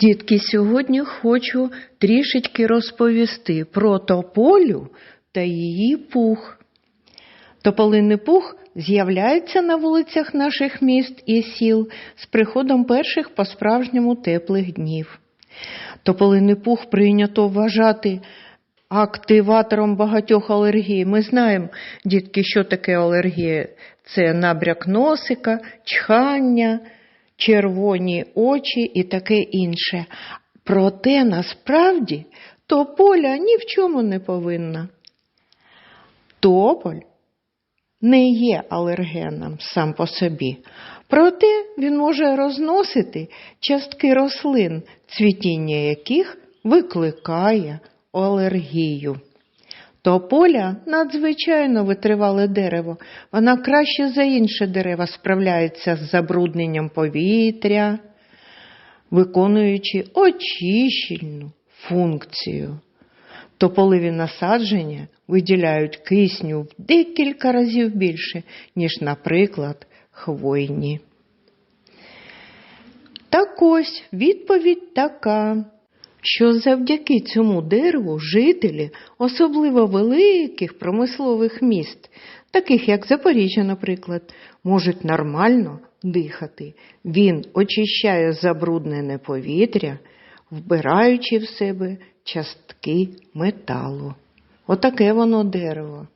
Дітки, сьогодні хочу трішечки розповісти про тополю та її пух. Тополиний пух з'являється на вулицях наших міст і сіл з приходом перших по-справжньому теплих днів. Тополиний пух прийнято вважати активатором багатьох алергій. Ми знаємо, дітки, що таке алергія. Це набряк носика, чхання, червоні очі і таке інше. Проте насправді тополя ні в чому не повинна. Тополь не є алергеном сам по собі, проте він може розносити частки рослин, цвітіння яких викликає алергію. Тополя надзвичайно витривале дерево. Вона краще за інші дерева справляється з забрудненням повітря, виконуючи очищільну функцію. Тополеві насадження виділяють кисню в декілька разів більше, ніж, наприклад, хвойні. Так ось відповідь така, що завдяки цьому дереву жителі, особливо великих промислових міст, таких як Запоріжжя, наприклад, можуть нормально дихати. Він очищає забруднене повітря, вбираючи в себе частки металу. Отаке воно дерево.